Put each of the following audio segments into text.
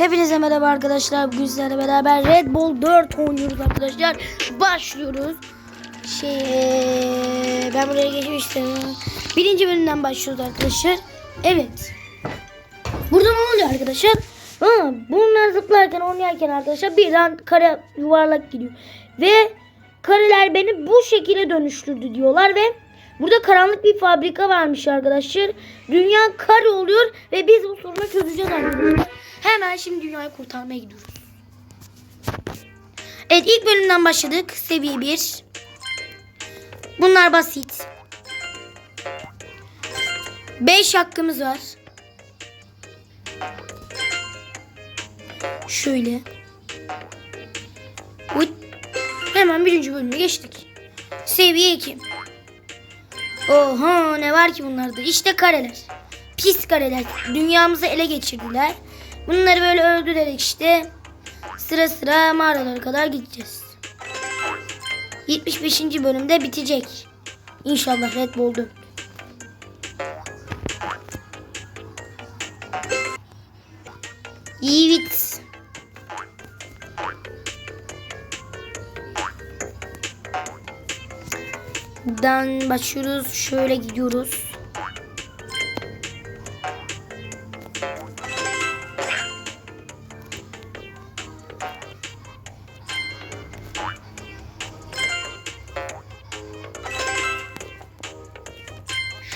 Hepinize merhaba arkadaşlar. Bugün sizlerle beraber Red Bull 4 oynuyoruz arkadaşlar. Başlıyoruz. Şey, ben buraya geçmiştim. Birinci bölümden başlıyoruz arkadaşlar. Evet. Burada ne oluyor arkadaşlar? Ha, bunlar zıplarken oynarken arkadaşlar birden kare yuvarlak gidiyor. Ve kareler beni bu şekilde dönüştürdü diyorlar ve burada karanlık bir fabrika varmış arkadaşlar. Dünya kare oluyor ve biz bu sorunu çözeceğiz arkadaşlar. Hemen şimdi dünyayı kurtarmaya gidiyoruz. Evet ilk bölümden başladık. Seviye 1. Bunlar basit. 5 hakkımız var. Şöyle. Hemen birinci bölüme geçtik. Seviye 2. Oha ne var ki bunlarda? İşte kareler. Pis kareler. Dünyamızı ele geçirdiler. Bunları böyle öldürerek işte sıra sıra mağaralara kadar gideceğiz. 75. bölümde bitecek. İnşallah Red Bull 4. Evet. Buradan başlıyoruz. Şöyle gidiyoruz.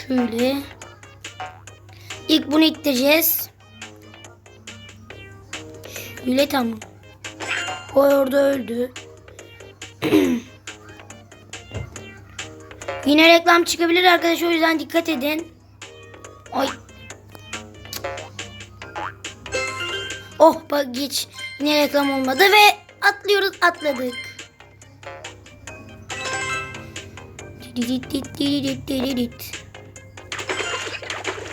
Şöyle. İlk bunu ittireceğiz. Şöyle tamam. O orada öldü. Yine reklam çıkabilir arkadaşlar o yüzden dikkat edin. Ay. Oh bak geç. Yine reklam olmadı ve atlıyoruz atladık.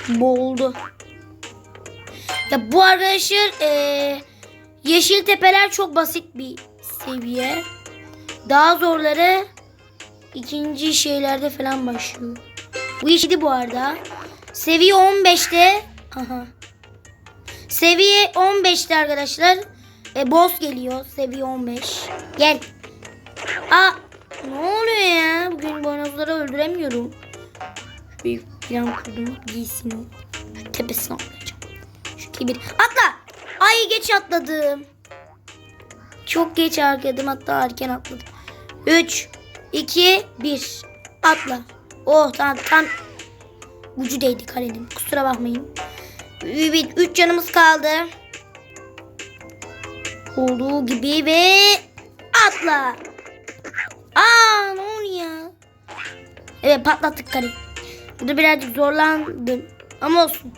Boğuldu. Ya bu arkadaşlar eee Yeşil tepeler çok basit bir seviye. Daha zorları ikinci şeylerde falan başlıyor. Bu işti bu arada. Seviye 15'te. Aha. Seviye 15'te arkadaşlar. E, boss geliyor. Seviye 15. Gel. Aa, ne oluyor ya? Bugün boynuzları öldüremiyorum. Bir plan kurdum. Giysin o. Şu tepesine atlayacağım. Şu kibir. Atla. Ay geç atladım. Çok geç atladım hatta erken atladım. 3, 2, 1. Atla. Oh tamam tam ucu değdi kalenin. Kusura bakmayın. 3 canımız kaldı. Olduğu gibi ve atla. Aa ne oluyor? Evet patlattık kaleyi. Burada birazcık zorlandım. Ama olsun.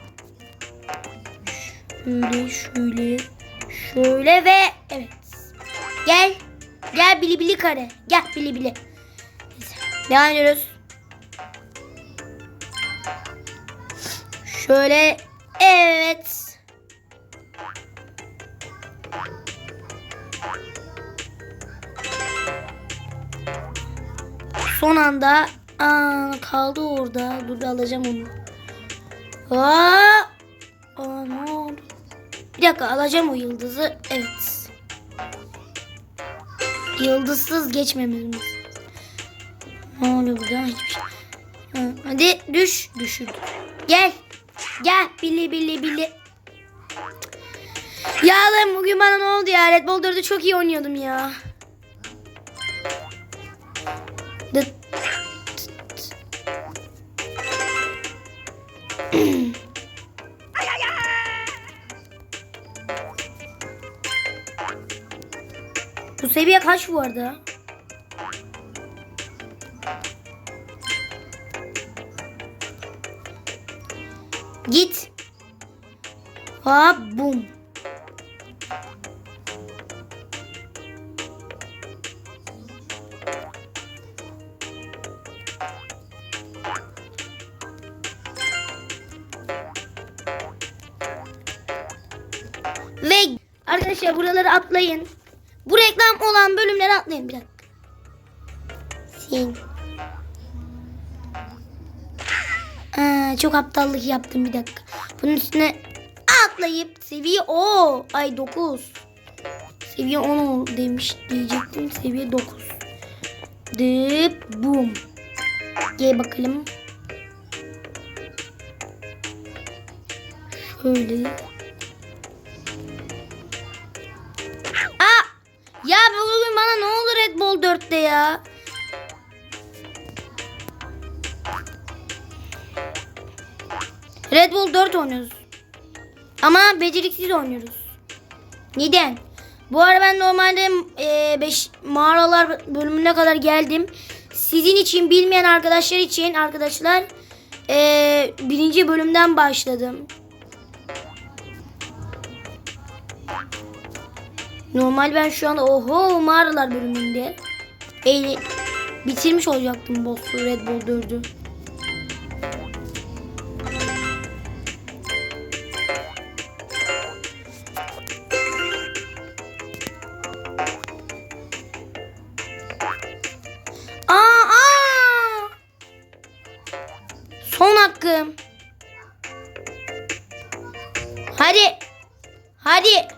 Şöyle şöyle şöyle ve evet. Gel. Gel bili bili kare. Gel bili bili. Neyse, Devam. Şöyle evet. Son anda aa, kaldı orada. Dur alacağım onu. Aa, aa ne oldu? Bir dakika alacağım o yıldızı. Evet. Yıldızsız geçmememiz. Ne oluyor burada? Şey. Ha, hadi düş. Düşürdüm. Gel. Gel. Bili bili bili. Ya lan bugün bana ne oldu ya? Red Bull 4'ü çok iyi oynuyordum ya. Bu seviye kaç bu arada? Git. Hop bum. Ve arkadaşlar buraları atlayın. Bu reklam olan bölümleri atlayın bir dakika. Sil. Aa, çok aptallık yaptım bir dakika. Bunun üstüne atlayıp seviye o ay 9. Seviye 10 ol demiş diyecektim. Seviye 9. Dıp bum. Gel bakalım. Şöyle. Bull 4'te ya? Red Bull 4 oynuyoruz. Ama beceriksiz oynuyoruz. Neden? Bu ara ben normalde 5 mağaralar bölümüne kadar geldim. Sizin için bilmeyen arkadaşlar için arkadaşlar e, birinci bölümden başladım. Normal ben şu anda oho mağaralar bölümünde. Eğli, bitirmiş olacaktım boss'u Red Bull 4'ü. Aa, aa! Son hakkım. Hadi. Hadi.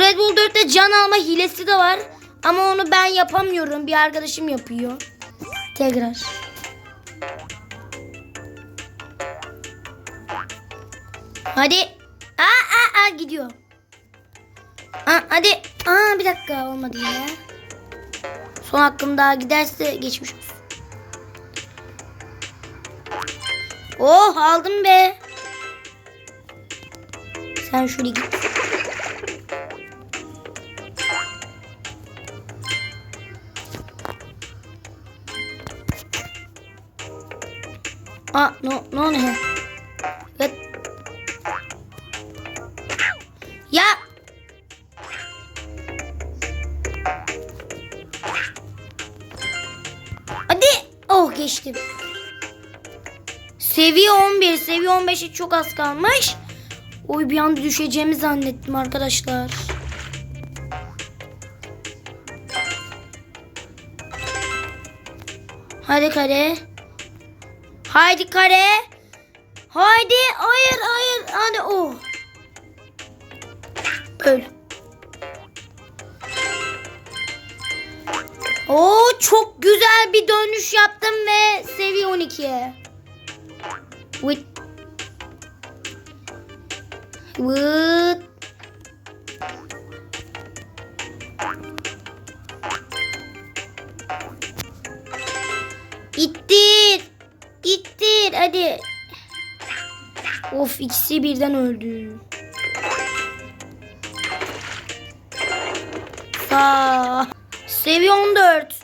Red Bull 4'te can alma hilesi de var. Ama onu ben yapamıyorum. Bir arkadaşım yapıyor. Tekrar. Hadi. Aa, aa, aa gidiyor. Aa, hadi. Aa, bir dakika olmadı yine. Son hakkım daha giderse geçmiş olsun. Oh aldım be. Sen şuraya git. Aa no ne? Evet. Ya. Hadi. Oh geçtim. Seviye 11. Seviye 15'e çok az kalmış. Oy bir anda düşeceğimi zannettim arkadaşlar. Hadi kare. Haydi kare. Haydi. Hayır hayır. Hadi oh. Öl. Oo çok güzel bir dönüş yaptım ve seviye 12'ye. Vıt. Vıt. Of ikisi birden öldü. Sağ. Seviye 14.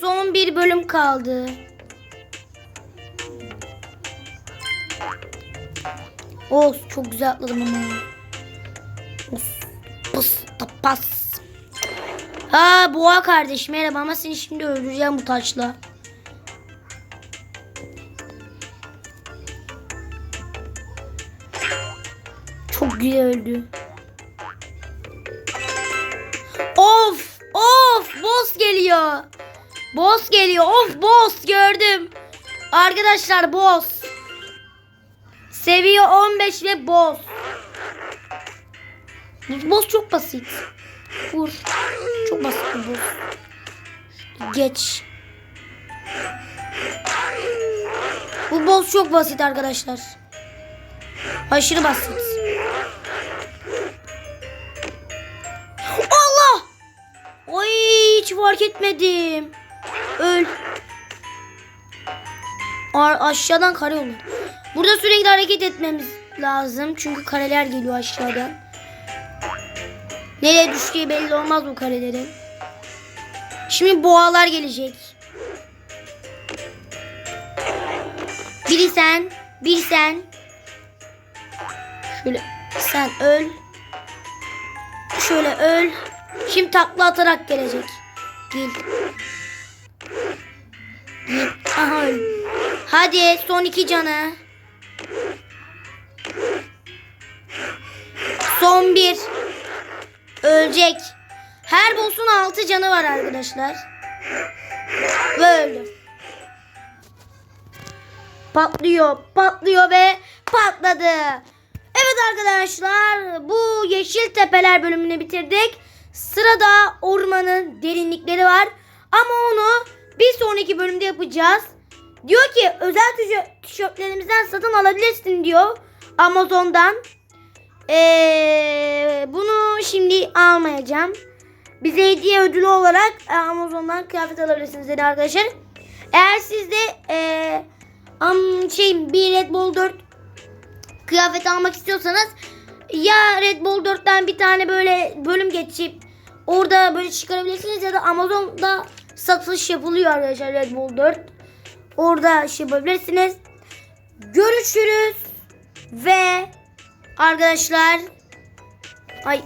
Son bir bölüm kaldı. Of çok güzel atladım ama. Of. Pıs da pas. Ha boğa kardeş merhaba ama seni şimdi öldüreceğim bu taşla. Güzel öldü. Of of boss geliyor. Boss geliyor. Of boss gördüm. Arkadaşlar boss. Seviye 15 ve boss. Bu boss çok basit. Vur. Çok basit bu. Geç. Bu boss çok basit arkadaşlar. Aşırı basit. Fark etmedim. Öl. A- aşağıdan kare olur. Burada sürekli hareket etmemiz lazım. Çünkü kareler geliyor aşağıdan. Nereye düştüğü belli olmaz bu karelerin. Şimdi boğalar gelecek. Biri sen, bir sen. Şöyle sen öl. Şöyle öl. Şimdi takla atarak gelecek. Gel. Gel. Aha. Hadi son iki canı. Son bir. Ölecek. Her boss'un altı canı var arkadaşlar. Ve öldü. Patlıyor, patlıyor ve patladı. Evet arkadaşlar bu Yeşil Tepeler bölümünü bitirdik. Sırada ormanın derinlikleri var. Ama onu bir sonraki bölümde yapacağız. Diyor ki özel tişö- tişörtlerimizden satın alabilirsin diyor Amazon'dan. Ee, bunu şimdi almayacağım. Bize hediye ödülü olarak e, Amazon'dan kıyafet alabilirsiniz dedi arkadaşlar. Eğer siz de e, am, şey bir Red Bull 4 kıyafet almak istiyorsanız ya Red Bull 4'ten bir tane böyle bölüm geçip orada böyle çıkarabilirsiniz ya da Amazon'da satış yapılıyor arkadaşlar Red Bull 4. Orada şey yapabilirsiniz. Görüşürüz ve arkadaşlar ay